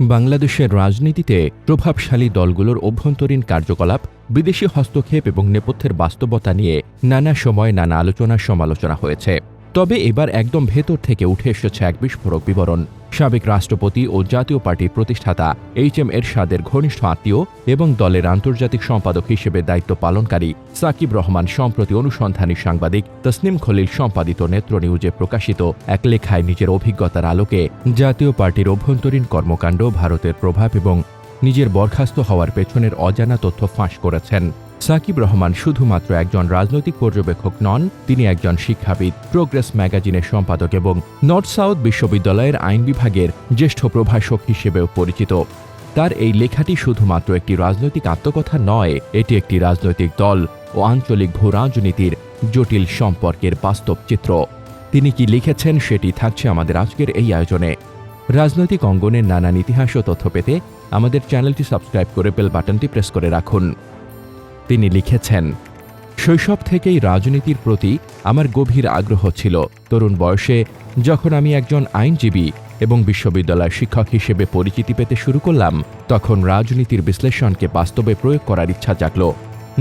বাংলাদেশের রাজনীতিতে প্রভাবশালী দলগুলোর অভ্যন্তরীণ কার্যকলাপ, বিদেশি হস্তক্ষেপ এবং নেপথ্যের বাস্তবতা নিয়ে নানা সময় নানা আলোচনা সমালোচনা হয়েছে। তবে এবার একদম ভেতর থেকে উঠে এসেছে এক বিস্ফোরক বিবরণ। সাবেক রাষ্ট্রপতি ও জাতীয় পার্টির প্রতিষ্ঠাতা এইচ এম এরশাদের ঘনিষ্ঠ আত্মীয় এবং দলের আন্তর্জাতিক সম্পাদক হিসেবে দায়িত্ব পালনকারী সাকিব রহমান সম্প্রতি অনুসন্ধানী সাংবাদিক তসনিম খলিল সম্পাদিত নেত্র নিউজে প্রকাশিত এক লেখায় নিজের অভিজ্ঞতার আলোকে জাতীয় পার্টির অভ্যন্তরীণ কর্মকাণ্ড, ভারতের প্রভাব এবং নিজের বরখাস্ত হওয়ার পেছনের অজানা তথ্য ফাঁস করেছেন। সাকিব রহমান শুধুমাত্র একজন রাজনৈতিক পর্যবেক্ষক নন, তিনি একজন শিক্ষাবিদ প্রোগ্রেস ম্যাগাজিনের সম্পাদক এবং নর্থ সাউথ বিশ্ববিদ্যালয়ের আইন বিভাগের জ্যেষ্ঠ প্রভাষক হিসেবেও পরিচিত। তার এই লেখাটি শুধুমাত্র একটি রাজনৈতিক আত্মকথা নয়, এটি একটি রাজনৈতিক দল ও আঞ্চলিক ভূ রাজনীতির জটিল সম্পর্কের বাস্তব চিত্র। তিনি কি লিখেছেন সেটি থাকছে আমাদের আজকের এই আয়োজনে। রাজনৈতিক অঙ্গনের নানান ইতিহাস ও তথ্য পেতে আমাদের চ্যানেলটি সাবস্ক্রাইব করে বেল বাটনটি প্রেস করে রাখুন। তিনি লিখেছেন, শৈশব থেকেই রাজনীতির প্রতি আমার গভীর আগ্রহ ছিল। তরুণ বয়সে যখন আমি একজন আইনজীবী এবং বিশ্ববিদ্যালয় শিক্ষক হিসেবে পরিচিতি পেতে শুরু করলাম, তখন রাজনীতির বিশ্লেষণকে বাস্তবে প্রয়োগ করার ইচ্ছা জাগল।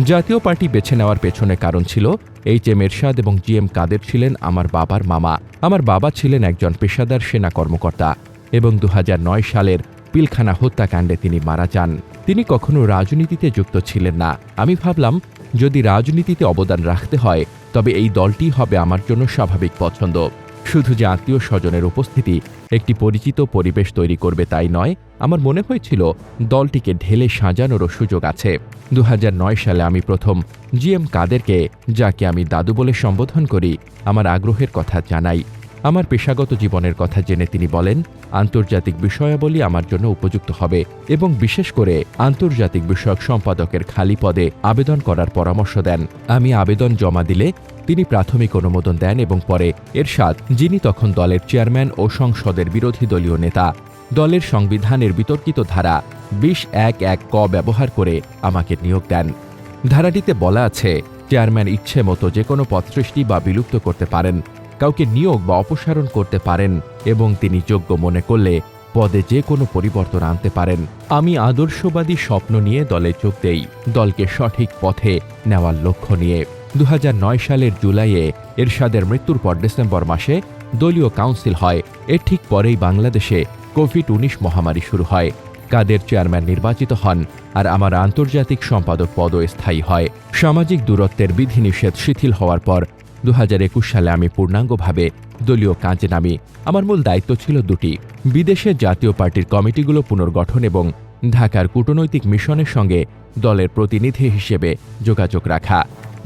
জাতীয় পার্টি বেছে নেওয়ার পেছনে কারণ ছিল, এইচ এম এরশাদ এবং জি এম কাদের ছিলেন আমার বাবার মামা। আমার বাবা ছিলেন একজন পেশাদার সেনা কর্মকর্তা এবং দু হাজার নয় সালের পিলখানা হত্যাকাণ্ডে তিনি মারা যান। তিনি কখনো রাজনীতিতে যুক্ত ছিলেন না। আমি ভাবলাম, যদি রাজনীতিতে অবদান রাখতে হয়, তবে এই দলটি হবে আমার জন্য স্বাভাবিক পছন্দ। শুধু যে আত্মীয় স্বজনের উপস্থিতি, একটি পরিচিত পরিবেশ তৈরি করবে তাই নয়, আমার মনে হয়েছিল দলটিকে ঢেলে সাজানোরও সুযোগ আছে। দু হাজার নয় সালে আমি প্রথম জিএম কাদেরকে, যাকে আমি দাদু বলে সম্বোধন করি, আমার আগ্রহের কথা জানাই। আমার পেশাগত জীবনের কথা জেনে তিনি বলেন, আন্তর্জাতিক বিষয়াবলী আমার জন্য উপযুক্ত হবে এবং বিশেষ করে আন্তর্জাতিক বিষয়ক সম্পাদকের খালি পদে আবেদন করার পরামর্শ দেন। আমি আবেদন জমা দিলে তিনি প্রাথমিক অনুমোদন দেন এবং পরে এরশাদ, যিনি তখন দলের চেয়ারম্যান ও সংসদের বিরোধী দলীয় নেতা, দলের সংবিধানের বিতর্কিত ধারা বিশ এক এক ক ব্যবহার করে আমাকে নিয়োগ দেন। ধারাটিতে বলা আছে, চেয়ারম্যান ইচ্ছে মতো যে কোনো পদ সৃষ্টি বা বিলুপ্ত করতে পারেন। কাউকে নিয়োগ বা অপসারণ করতে পারেন এবং তিনি যোগ্য মনে করলে পদে যে কোনো পরিবর্তন আনতে পারেন। আমি আদর্শবাদী স্বপ্ন নিয়ে দলে যোগ দেই, দলকে সঠিক পথে নেওয়ার লক্ষ্য নিয়ে। দু হাজার নয় সালের জুলাইয়ে এরশাদের মৃত্যুর পর ডিসেম্বর মাসে দলীয় কাউন্সিল হয়। এর ঠিক পরেই বাংলাদেশে কোভিড উনিশ মহামারী শুরু হয়। কাদের চেয়ারম্যান নির্বাচিত হন আর আমার আন্তর্জাতিক সম্পাদক পদও স্থায়ী হয়। সামাজিক দূরত্বের বিধিনিষেধ শিথিল হওয়ার পর দু হাজার একুশ সালে আমি পূর্ণাঙ্গভাবে দলীয় কাজে নামি। আমার মূল দায়িত্ব ছিল দুটি, বিদেশে জাতীয় পার্টির কমিটিগুলো পুনর্গঠন এবং ঢাকার কূটনৈতিক মিশনের সঙ্গে দলের প্রতিনিধি হিসেবে যোগাযোগ রাখা।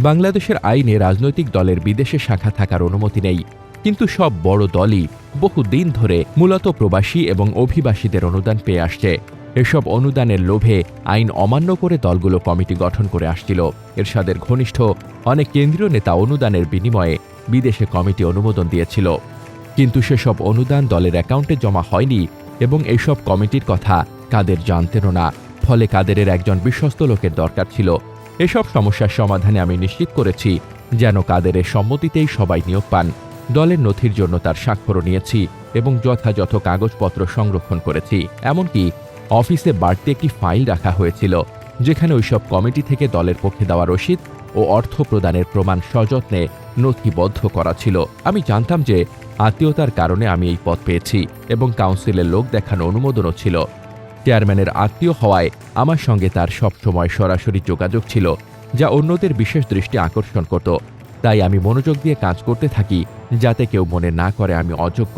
বাংলাদেশের আইনে রাজনৈতিক দলের বিদেশে শাখা থাকার অনুমতি নেই, কিন্তু সব বড় দলই বহু দিন ধরে মূলত প্রবাসী এবং অভিবাসীদের অনুদান পেয়ে আসছে। এসব অনুদানের লোভে আইন অমান্য করে দলগুলো কমিটি গঠন করে আসছিল। এরশাদের ঘনিষ্ঠ, অনেক কেন্দ্রীয় নেতা অনুদানের বিনিময়ে বিদেশে কমিটি অনুমোদন দিয়েছিল। কিন্তু সেসব অনুদান দলের অ্যাকাউন্টে জমা হয়নি এবং এইসব কমিটির কথা কাদের জানতেন না। ফলে কাদেরের একজন বিশ্বস্ত লোকের দরকার ছিল। এসব সমস্যার সমাধানে আমি নিশ্চিত করেছি যেন কাদেরের সম্মতিতেই সবাই নিয়োগ পান। দলের নথির জন্য তার স্বাক্ষরও নিয়েছি এবং যথাযথ কাগজপত্র সংরক্ষণ করেছি। এমনকি অফিসে বাড়তি একটি ফাইল রাখা হয়েছিল, যেখানে ওইসব কমিটি থেকে দলের পক্ষে দেওয়া রসিদ ও অর্থ প্রদানের প্রমাণ সযত্নে নথিবদ্ধ করা ছিল। আমি জানতাম যে আত্মীয়তার কারণে আমি এই পদ পেয়েছি এবং কাউন্সিলের লোক দেখানো অনুমোদনও ছিল। চেয়ারম্যানের আত্মীয় হওয়ায় আমার সঙ্গে তার সবসময় সরাসরি যোগাযোগ ছিল, যা অন্যদের বিশেষ দৃষ্টি আকর্ষণ করত। তাই আমি মনোযোগ দিয়ে কাজ করতে থাকি, যাতে কেউ মনে না করে আমি অযোগ্য।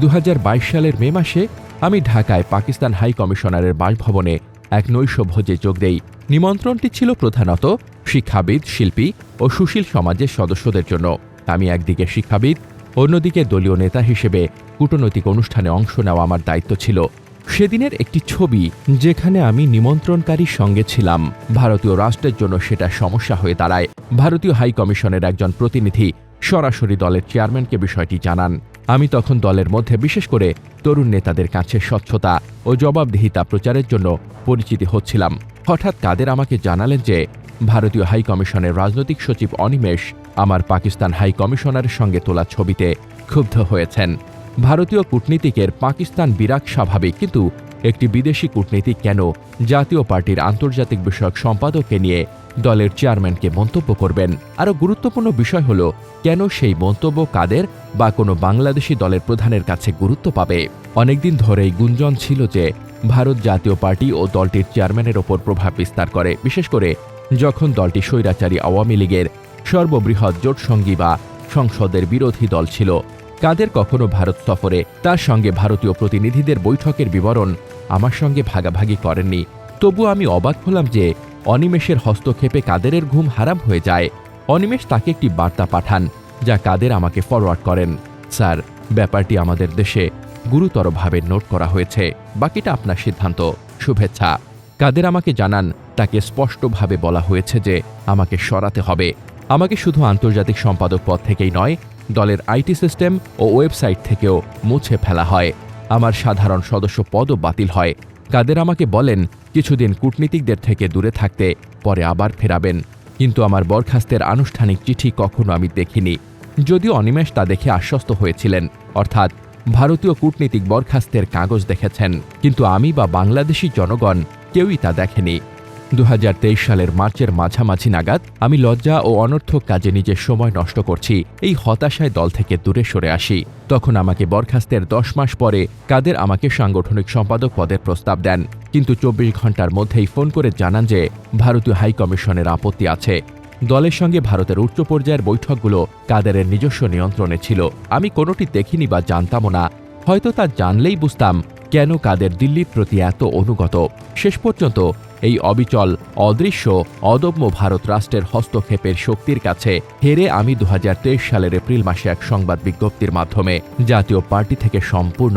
দু হাজার বাইশ সালের মে মাসে আমি ঢাকায় পাকিস্তান হাই কমিশনারের বাসভবনে এক নৈশ ভোজে যোগ দেই। নিমন্ত্রণটি ছিল প্রধানত শিক্ষাবিদ, শিল্পী ও সুশীল সমাজের সদস্যদের জন্য। আমি একদিকে শিক্ষাবিদ, অন্যদিকে দলীয় নেতা হিসেবে কূটনৈতিক অনুষ্ঠানে অংশ নেওয়া আমার দায়িত্ব ছিল। সেদিনের একটি ছবি যেখানে আমি নিমন্ত্রণকারীর সঙ্গে ছিলাম। ভারতীয় রাষ্ট্রের জন্য সেটা সমস্যা হয়ে দাঁড়ায়। ভারতীয় হাই কমিশনের একজন প্রতিনিধি সরাসরি দলের চেয়ারম্যানকে বিষয়টি জানান। আমি তখন দলের মধ্যে বিশেষ করে তরুণ নেতাদের কাছে স্বচ্ছতা ও জবাবদিহিতা প্রচারের জন্য পরিচিতি হচ্ছিলাম। হঠাৎ কাদের আমাকে জানালেন যে, ভারতীয় হাইকমিশনের রাজনৈতিক সচিব অনিমেষ আমার পাকিস্তান হাইকমিশনারের সঙ্গে তোলা ছবিতে ক্ষুব্ধ হয়েছেন। ভারতীয় কূটনীতিকের পাকিস্তান বিরাট স্বাভাবিক, কিন্তু একটি বিদেশি কূটনীতিক কেন? জাতীয় পার্টির আন্তর্জাতিক বিষয়ক সম্পাদককে নিয়ে দলের চেয়ারম্যানকে মন্তব্য করবেন। আরও গুরুত্বপূর্ণ বিষয় হল, কেন সেই মন্তব্য কাদের বা কোনো বাংলাদেশি দলের প্রধানের কাছে গুরুত্ব পাবে? অনেকদিন ধরেই গুঞ্জন ছিল যে ভারত জাতীয় পার্টি ও দলটির চেয়ারম্যানের ওপর প্রভাব বিস্তার করে, বিশেষ করে যখন দলটি স্বৈরাচারী আওয়ামী লীগের সর্ববৃহৎ জোটসঙ্গী বা সংসদের বিরোধী দল ছিল। কাদের কখনো ভারত সফরে, তার সঙ্গে ভারতীয় প্রতিনিধিদের বৈঠকের বিবরণ আমার সঙ্গে ভাগাভাগি করেননি। তবু আমি অবাক হলাম যে অনিমেষের হস্তক্ষেপে কাদেরের ঘুম হারাম হয়ে যায়। অনিমেষ তাকে একটি বার্তা পাঠান, যা কাদের আমাকে ফরওয়ার্ড করেন। স্যার, ব্যাপারটি আমাদের দেশে গুরুতরভাবে নোট করা হয়েছে। বাকিটা আপনার সিদ্ধান্ত। শুভেচ্ছা। কাদের আমাকে জানান, তাকে স্পষ্টভাবে বলা হয়েছে যে আমাকে সরাতে হবে। আমাকে শুধু আন্তর্জাতিক সম্পাদক পদ থেকেই নয় দলের আইটি সিস্টেম ও ওয়েবসাইট থেকেও মুছে ফেলা হয়। আমার সাধারণ সদস্য পদও বাতিল হয়। কাদের আমাকে বলেন, কিছুদিন কূটনীতিকদের থেকে দূরে থাকতে, পরে আবার ফেরাবেন। কিন্তু আমার বরখাস্তের আনুষ্ঠানিক চিঠি কখনো আমি দেখিনি। যদিও অনিমেষ তা দেখে আশ্বস্ত হয়েছিলেন, অর্থাৎ ভারতীয় কূটনীতিক বরখাস্তের কাগজ দেখেছেন। কিন্তু আমি বা বাংলাদেশি জনগণ কেউই তা দেখেনি। দু হাজার তেইশ সালের মার্চের মাঝামাঝি নাগাদ আমি লজ্জা ও অনর্থক কাজে নিজের সময় নষ্ট করছি। এই হতাশায় দল থেকে দূরে সরে আসি। তখন আমাকে বরখাস্তের দশ মাস পরে কাদের আমাকে সাংগঠনিক সম্পাদক পদের প্রস্তাব দেন। কিন্তু চব্বিশ ঘণ্টার মধ্যেই ফোন করে জানান যে, ভারতীয় হাইকমিশনের আপত্তি আছে। দলের সঙ্গে ভারতের উচ্চ পর্যায়ের বৈঠকগুলো কাদেরের নিজস্ব নিয়ন্ত্রণে ছিল। আমি কোনোটি দেখিনি বা জানতামও না। হয়তো তা জানলেই বুঝতাম কেন কাদের দিল্লির প্রতি এত অনুগত? শেষ পর্যন্ত এই অবিচল, অদৃশ্য, অদম্য ভারত রাষ্ট্রের হস্তক্ষেপের শক্তির কাছে হেরে আমি দু হাজার তেইশ সালের এপ্রিল মাসে এক সংবাদ বিজ্ঞপ্তির মাধ্যমে জাতীয় পার্টি থেকে সম্পূর্ণ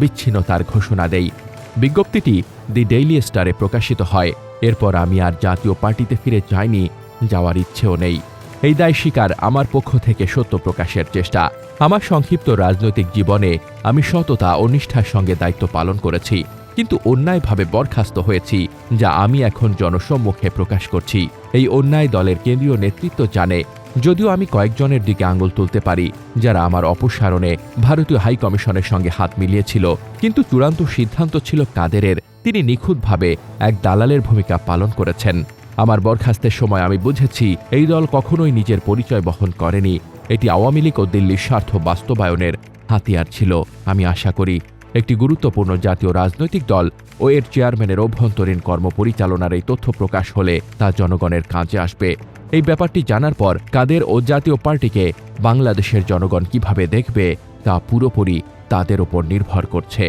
বিচ্ছিন্নতার ঘোষণা দেই। বিজ্ঞপ্তিটি দি ডেইলি স্টারে প্রকাশিত হয়। এরপর আমি আর জাতীয় পার্টিতে ফিরে যাইনি, যাওয়ার ইচ্ছেও নেই। এই দায় স্বীকার আমার পক্ষ থেকে সত্য প্রকাশের চেষ্টা। আমার সংক্ষিপ্ত রাজনৈতিক জীবনে আমি সততা ও নিষ্ঠার সঙ্গে দায়িত্ব পালন করেছি, কিন্তু অন্যায়ভাবে বরখাস্ত হয়েছি, যা আমি এখন জনসম্মুখে প্রকাশ করছি। এই অন্যায় দলের কেন্দ্রীয় নেতৃত্ব জানে, যদিও আমি কয়েকজনের দিকে আঙুল তুলতে পারি, যারা আমার অপসারণে ভারতীয় হাই কমিশনের সঙ্গে হাত মিলিয়েছিল, কিন্তু চূড়ান্ত সিদ্ধান্ত ছিল কাদেরের। তিনি নিখুঁতভাবে এক দালালের ভূমিকা পালন করেছেন। আমার বরখাস্তের সময় আমি বুঝেছি এই দল কখনোই নিজের পরিচয় বহন করেনি। এটি আওয়ামী লীগ ও দিল্লির স্বার্থ বাস্তবায়নের হাতিয়ার ছিল। আমি আশা করি একটি গুরুত্বপূর্ণ জাতীয় রাজনৈতিক দল ও এর চেয়ারম্যানের অভ্যন্তরীণ কর্মপরিচালনার এই তথ্য প্রকাশ হলে তা জনগণের কাজে আসবে। এই ব্যাপারটি জানার পর কাদের ও জাতীয় পার্টিকে বাংলাদেশের জনগণ কীভাবে দেখবে তা পুরোপুরি তাদের ওপর নির্ভর করছে।